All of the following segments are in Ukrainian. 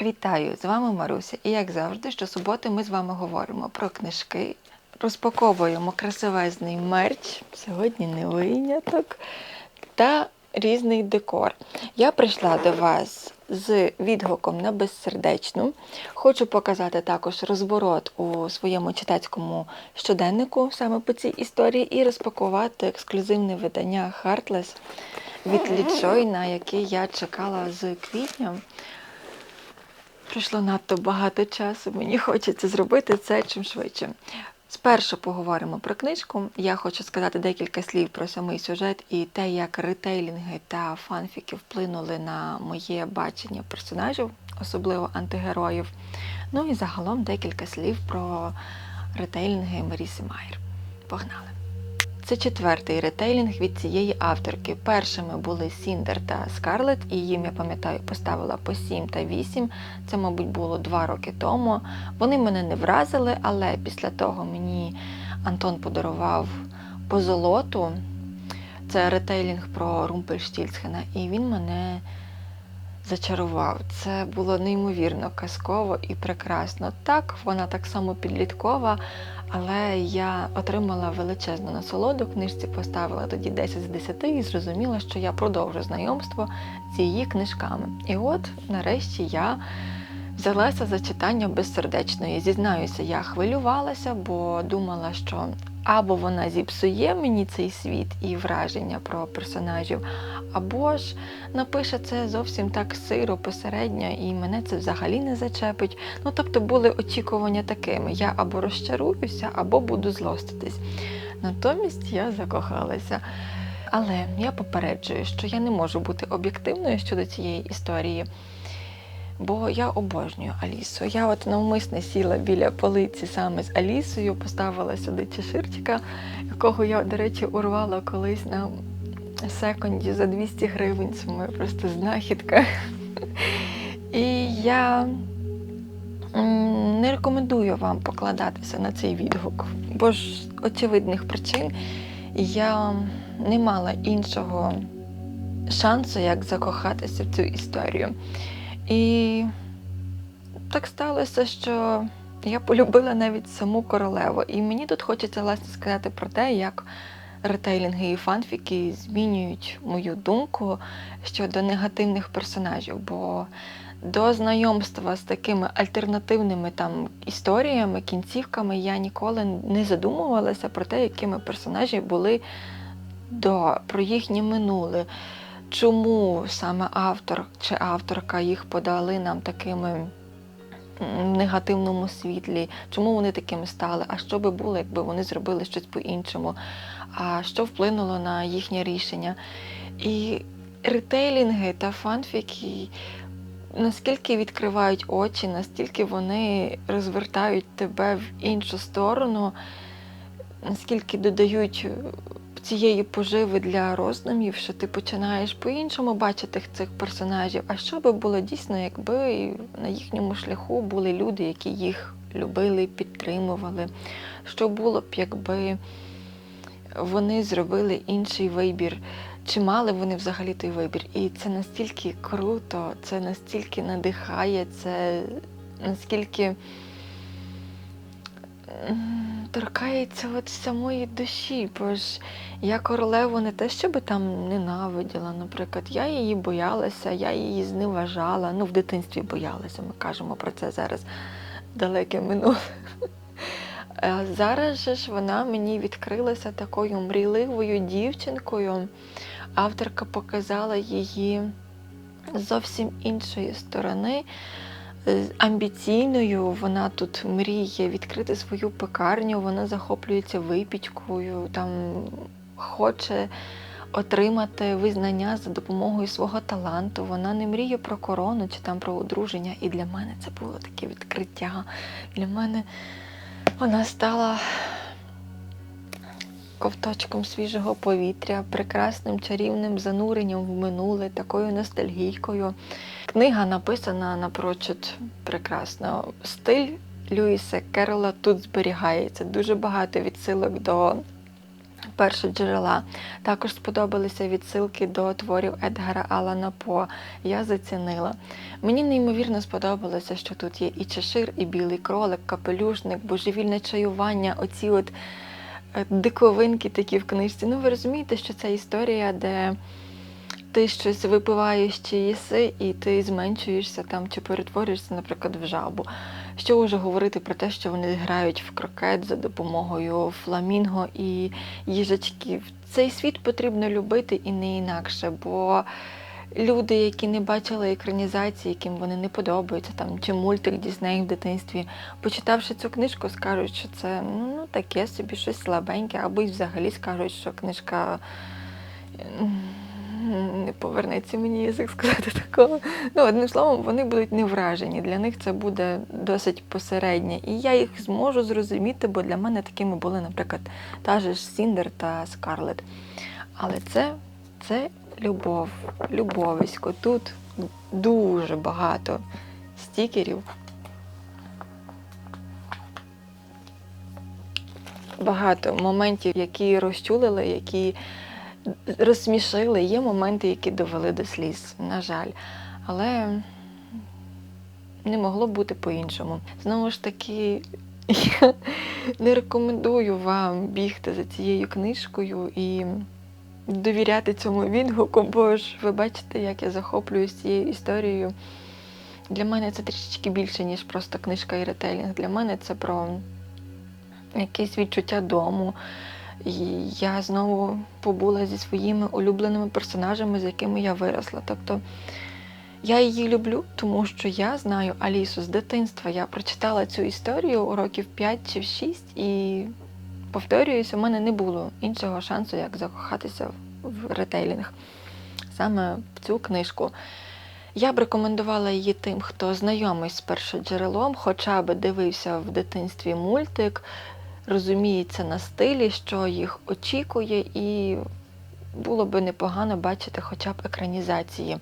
Вітаю! З вами Маруся. І як завжди, щосуботи ми з вами говоримо про книжки, розпаковуємо красивезний мерч, сьогодні не виняток, та різний декор. Я прийшла до вас з відгуком на безсердечну. Хочу показати також розворот у своєму читацькому щоденнику саме по цій історії, і розпакувати ексклюзивне видання Heartless від Ліджой, на яке я чекала з квітня. Пройшло надто багато часу, мені хочеться зробити це чим швидше. Спершу поговоримо про книжку. Я хочу сказати декілька слів про самий сюжет і те, як ретейлінги та фанфіки вплинули на моє бачення персонажів, особливо антигероїв. Ну і загалом декілька слів про ретейлінги Маріси Майер. Погнали! Це четвертий ретейлінг від цієї авторки. Першими були Сіндер та Скарлет, і їм, я пам'ятаю, поставила по 7 та 8. Це, мабуть, було два роки тому. Вони мене не вразили, але після того мені Антон подарував по золоту. Це ретейлінг про Румпельштільцхена, і він мене зачарував. Це було неймовірно казково і прекрасно. Так, вона так само підліткова, але я отримала величезну насолоду. Книжці поставила тоді 10 з 10 і зрозуміла, що я продовжу знайомство з її книжками. І от, нарешті, я. Взялася за читання безсердечної. Зізнаюся, я хвилювалася, бо думала, що або вона зіпсує мені цей світ і враження про персонажів, або ж напише це зовсім так сиро, посередньо, і мене це взагалі не зачепить. Ну, тобто були очікування такими: я або розчаруюся, або буду злоститись. Натомість я закохалася. Але я попереджую, що я не можу бути об'єктивною щодо цієї історії. Бо я обожнюю Алісу. Я от навмисне сіла біля полиці саме з Алісою, поставила сюди чеширчика, якого я, до речі, урвала колись на секунді за 200 гривень. Це моя просто знахідка. І я не рекомендую вам покладатися на цей відгук, бо ж очевидних причин я не мала іншого шансу, як закохатися в цю історію. І так сталося, що я полюбила навіть саму королеву. І мені тут хочеться власне сказати про те, як ретейлінги і фанфіки змінюють мою думку щодо негативних персонажів. Бо до знайомства з такими альтернативними там історіями, кінцівками я ніколи не задумувалася про те, якими персонажі були до про їхнє минуле чому саме автор чи авторка їх подали нам такими м, негативному світлі, чому вони такими стали, а що би було, якби вони зробили щось по-іншому, а що вплинуло на їхнє рішення. І ретейлінги та фанфіки наскільки відкривають очі, настільки вони розвертають тебе в іншу сторону, наскільки додають цієї поживи для роздумів, що ти починаєш по-іншому бачити цих персонажів. А що би було дійсно, якби на їхньому шляху були люди, які їх любили, підтримували? Що було б, якби вони зробили інший вибір? Чи мали вони взагалі той вибір? І це настільки круто, це настільки надихає, це наскільки торкається от самої душі, бо ж я королеву не те, щоб там ненавиділа, наприклад, я її боялася, я її зневажала. Ну, в дитинстві боялася, ми кажемо про це зараз далеке минуле. А зараз же ж вона мені відкрилася такою мрійливою дівчинкою. Авторка показала її зовсім іншої сторони. Е, Амбіційною вона тут мріє відкрити свою пекарню, вона захоплюється випічкою, там хоче отримати визнання за допомогою свого таланту. Вона не мріє про корону чи там про одруження. І для мене це було таке відкриття. Для мене вона стала ковточком свіжого повітря, прекрасним чарівним зануренням в минуле, такою ностальгійкою. Книга написана напрочуд прекрасно. Стиль Льюіса Керрола тут зберігається. Дуже багато відсилок до першоджерела. Також сподобалися відсилки до творів Едгара Алана По. Я зацінила. Мені неймовірно сподобалося, що тут є і чешир, і білий кролик, капелюшник, божевільне чаювання, оці от е, диковинки такі в книжці. Ну, ви розумієте, що це історія, де ти щось випиваєш чи їси, і ти зменшуєшся там чи перетворюєшся, наприклад, в жабу. Що вже говорити про те, що вони грають в крокет за допомогою фламінго і їжачків. Цей світ потрібно любити і не інакше, бо люди, які не бачили екранізації, яким вони не подобаються, там чи мультик Дісней в дитинстві, почитавши цю книжку, скажуть, що це ну, таке собі щось слабеньке, або й взагалі скажуть, що книжка. Не повернеться мені язик сказати такого. Ну, одним словом, вони будуть не вражені. Для них це буде досить посереднє. І я їх зможу зрозуміти, бо для мене такими були, наприклад, та же ж Сіндер та Скарлет. Але це, це любов, любовисько. Тут дуже багато стікерів. Багато моментів, які розчулили, які розсмішили. Є моменти, які довели до сліз, на жаль. Але не могло бути по-іншому. Знову ж таки, я не рекомендую вам бігти за цією книжкою і довіряти цьому відгуку, бо ж ви бачите, як я захоплююсь цією історією. Для мене це трішечки більше, ніж просто книжка і ретелінг. Для мене це про якесь відчуття дому. Я знову побула зі своїми улюбленими персонажами, з якими я виросла. Тобто я її люблю, тому що я знаю Алісу з дитинства. Я прочитала цю історію у років 5 чи 6 і повторююсь, у мене не було іншого шансу, як закохатися в ретейлінг. Саме в цю книжку. Я б рекомендувала її тим, хто знайомий з першоджерелом, хоча б дивився в дитинстві мультик, розуміється на стилі, що їх очікує, і було би непогано бачити хоча б екранізації.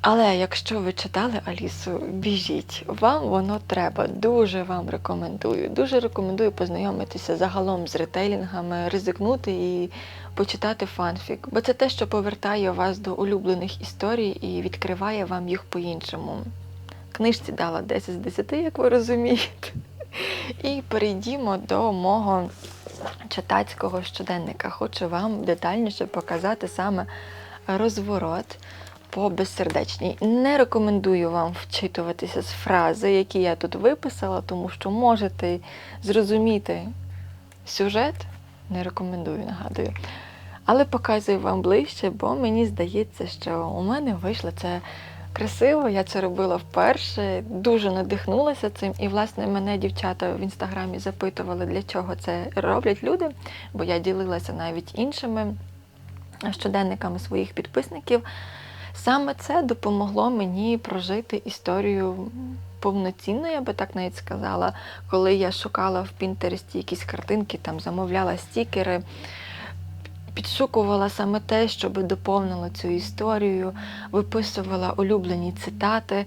Але якщо ви читали Алісу, біжіть, вам воно треба. Дуже вам рекомендую. Дуже рекомендую познайомитися загалом з ретейлінгами, ризикнути і почитати фанфік, бо це те, що повертає вас до улюблених історій і відкриває вам їх по-іншому. Книжці дала 10 з 10, як ви розумієте. І перейдімо до мого читацького щоденника. Хочу вам детальніше показати саме розворот по безсердечній. Не рекомендую вам вчитуватися з фрази, які я тут виписала, тому що можете зрозуміти сюжет. Не рекомендую, нагадую. Але показую вам ближче, бо мені здається, що у мене вийшло це красиво. Я це робила вперше, дуже надихнулася цим. І, власне, мене дівчата в інстаграмі запитували, для чого це роблять люди, бо я ділилася навіть іншими щоденниками своїх підписників. Саме це допомогло мені прожити історію повноцінно, я би так навіть сказала, коли я шукала в Пінтересті якісь картинки, там замовляла стікери, підшукувала саме те, щоб доповнило цю історію, виписувала улюблені цитати.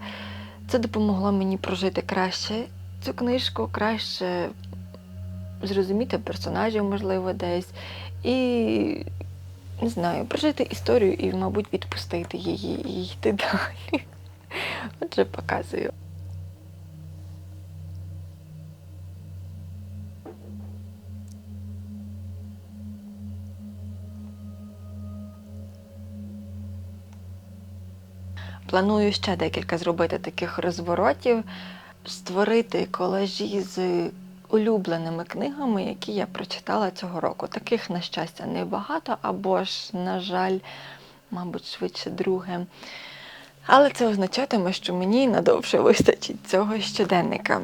Це допомогло мені прожити краще цю книжку, краще зрозуміти персонажів, можливо, десь. І не знаю, прожити історію і, мабуть, відпустити її і йти далі. Отже, показую. Планую ще декілька зробити таких розворотів, створити колажі з улюбленими книгами, які я прочитала цього року. Таких, на щастя, небагато, або ж, на жаль, мабуть, швидше друге. Але це означатиме, що мені надовше вистачить цього щоденника.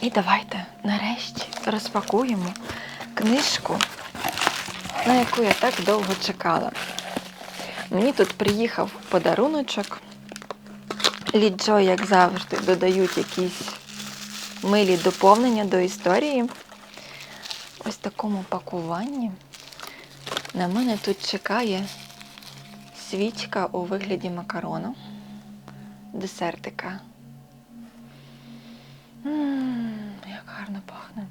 І давайте нарешті розпакуємо книжку, на яку я так довго чекала. Мені тут приїхав подаруночок. Ліджо, як завжди, додають якісь милі доповнення до історії. Ось в такому пакуванні. На мене тут чекає свічка у вигляді десертика. М, як гарно пахне.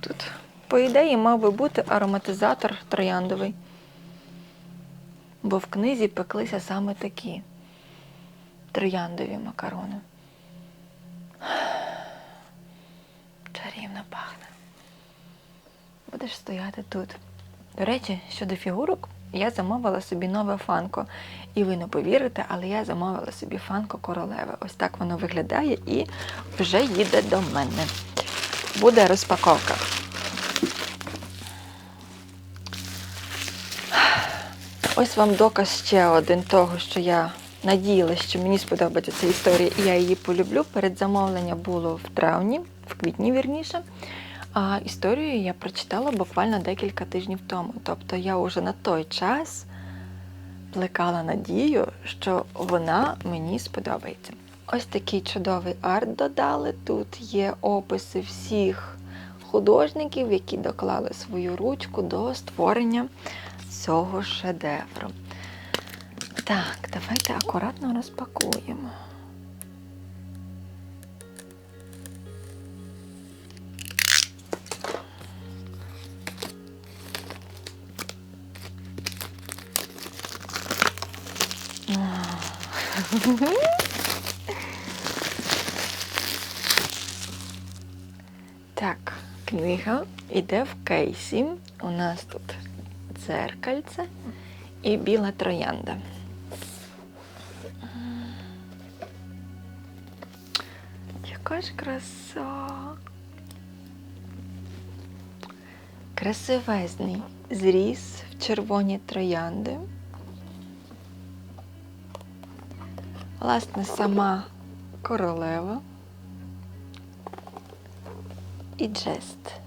тут? По ідеї, мав би бути ароматизатор трояндовий. Бо в книзі пеклися саме такі трояндові макарони. Чарівно пахне. Будеш стояти тут. До речі, щодо фігурок, я замовила собі нове фанко. І ви не повірите, але я замовила собі фанко королеви. Ось так воно виглядає і вже їде до мене. Буде розпаковка. Ось вам доказ ще один того, що я надіялася, що мені сподобається ця історія, і я її полюблю. Передзамовлення було в травні, в квітні вірніше. А історію я прочитала буквально декілька тижнів тому. Тобто я вже на той час плекала надію, що вона мені сподобається. Ось такий чудовий арт додали. Тут є описи всіх художників, які доклали свою ручку до створення цього шедевру. Так, давайте акуратно розпакуємо. Так, книга йде в кейсі. У нас тут дзеркальце і біла троянда. Яка ж краса. Красивезний зріз в червоні троянди. Власне, сама королева і джест.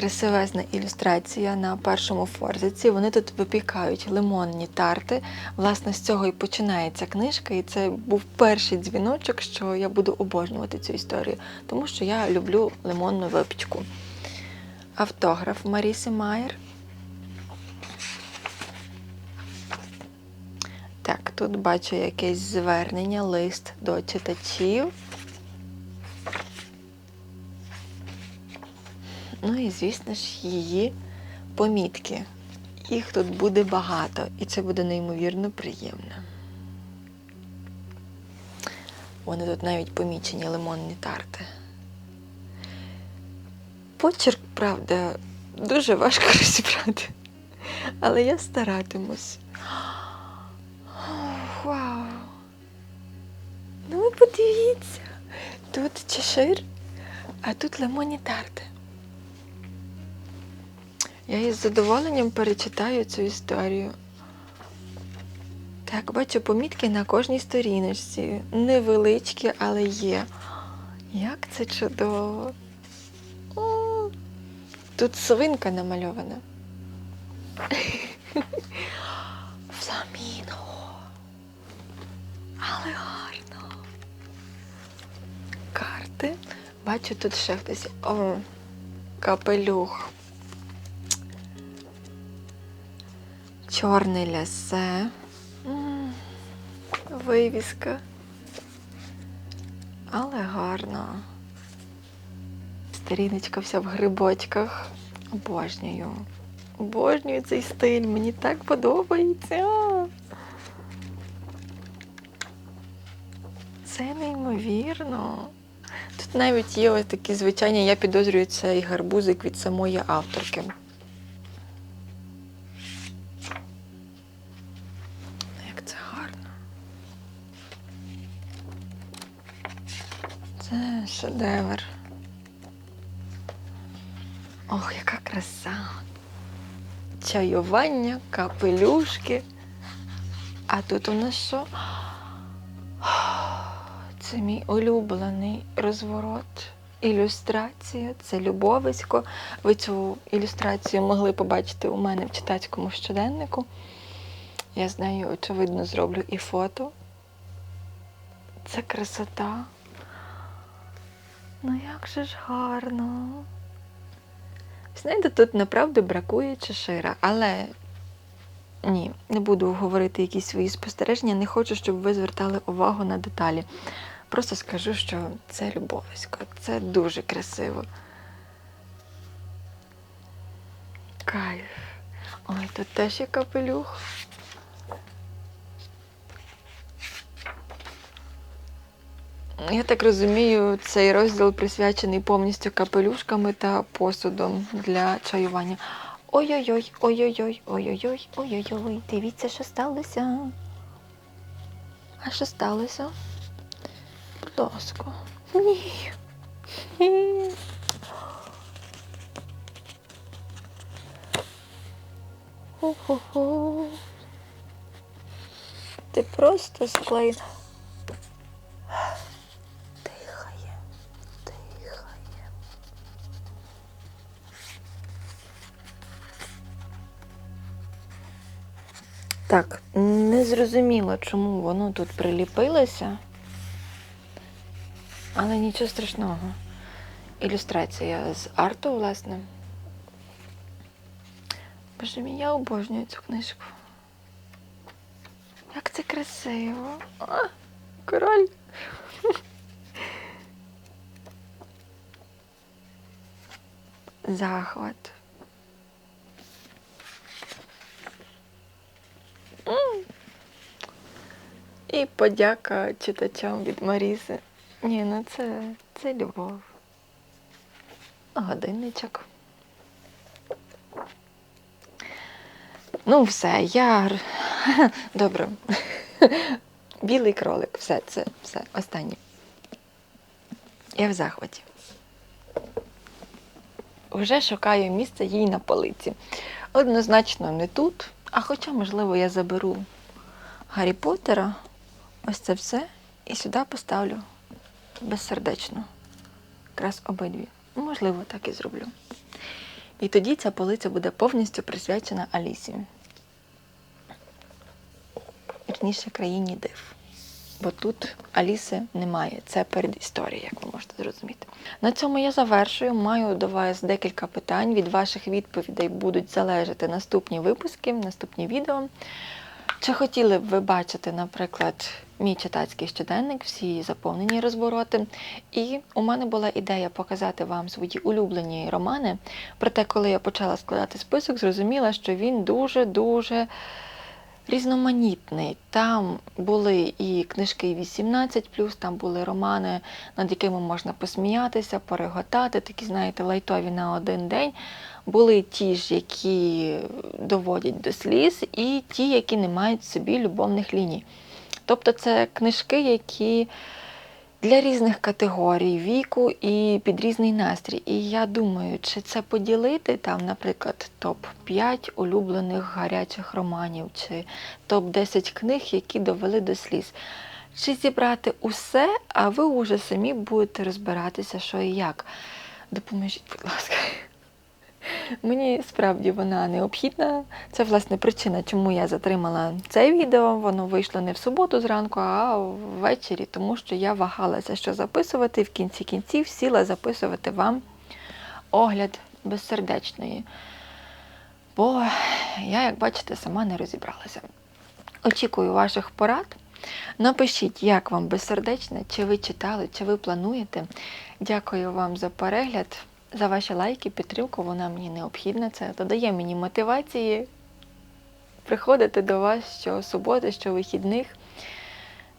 Красивезна ілюстрація на першому форзиці. Вони тут випікають лимонні тарти. Власне, з цього і починається книжка, і це був перший дзвіночок, що я буду обожнювати цю історію, тому що я люблю лимонну випічку. Автограф Маріси Майер. Так, тут бачу якесь звернення, лист до читачів. Ну і, звісно ж, її помітки. Їх тут буде багато, і це буде неймовірно приємно. Вони тут навіть помічені лимонні тарти. Почерк, правда, дуже важко розібрати. Але я старатимусь. Вау! Ну ви подивіться, тут чешир, а тут лимонні тарти. Я із задоволенням перечитаю цю історію. Так, бачу помітки на кожній сторіночці. Невеличкі, але є. Як це чудово. Тут свинка намальована. Фламінго. Але гарно. Карти. Бачу тут ще хтось. О, капелюх. Чорне лясе. Вивіска. Але гарно. Сторіночка вся в грибочках. Обожнюю. Обожнюю цей стиль. Мені так подобається. Це неймовірно. Тут навіть є ось такі звичайні, я підозрюю, цей гарбузик від самої авторки. Як це гарно. Це шедевр. Ох, яка краса. Чаювання, капелюшки. А тут у нас що? Це мій улюблений розворот ілюстрація, це Любовисько. Ви цю ілюстрацію могли побачити у мене в читацькому щоденнику. Я з нею, очевидно, зроблю і фото. Це красота. Ну як же ж гарно. Знаєте, тут направду бракує чешира, але ні, не буду говорити якісь свої спостереження, не хочу, щоб ви звертали увагу на деталі. Просто скажу, що це любовисько, це дуже красиво. Кайф. Ой, тут теж є капелюх. Я так розумію, цей розділ присвячений повністю капелюшками та посудом для чаювання. Ой-ой-ой, ой-ой-ой, ой-ой-ой, ой-ой-ой, дивіться, що сталося. А що сталося? Будь ласка. Ні. Ні. Хо-хо-хо. Ти просто склеїв. Зрозуміло, чому воно тут приліпилося. Але нічого страшного. Ілюстрація з арту, власне. Боже мій, я обожнюю цю книжку. Як це красиво. А, король. Захват. М. І подяка читачам від Маріси. Ні, ну це, це любов. Годинничок. Ну, все, я. Добре. Білий кролик, все, це все, останнє. Я в захваті. Вже шукаю місце їй на полиці. Однозначно не тут, а хоча, можливо, я заберу Гаррі Поттера, ось це все, і сюди поставлю безсердечно. Якраз обидві. Можливо, так і зроблю. І тоді ця полиця буде повністю присвячена Алісі. Вірніше країні див. Бо тут Аліси немає. Це передісторія, як ви можете зрозуміти. На цьому я завершую. Маю до вас декілька питань. Від ваших відповідей будуть залежати наступні випуски, наступні відео. Чи хотіли б ви бачити, наприклад, мій читацький щоденник, всі заповнені розвороти? І у мене була ідея показати вам свої улюблені романи. Проте, коли я почала складати список, зрозуміла, що він дуже-дуже різноманітний. Там були і книжки 18, там були романи, над якими можна посміятися, переготати, такі, знаєте, лайтові на один день. Були ті ж, які доводять до сліз, і ті, які не мають в собі любовних ліній. Тобто це книжки, які для різних категорій віку і під різний настрій. І я думаю, чи це поділити там, наприклад, топ-5 улюблених гарячих романів, чи топ-10 книг, які довели до сліз. Чи зібрати усе, а ви вже самі будете розбиратися, що і як. Допоможіть, будь ласка. Мені справді вона необхідна. Це, власне, причина, чому я затримала це відео. Воно вийшло не в суботу зранку, а ввечері, тому що я вагалася, що записувати, в кінці кінців сіла записувати вам огляд безсердечної. Бо я, як бачите, сама не розібралася. Очікую ваших порад. Напишіть, як вам безсердечне, чи ви читали, чи ви плануєте. Дякую вам за перегляд, за ваші лайки, підтримку. Вона мені необхідна. Це додає мені мотивації приходити до вас щосуботи, щовихідних.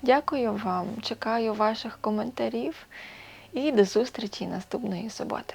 Дякую вам, чекаю ваших коментарів і до зустрічі наступної суботи.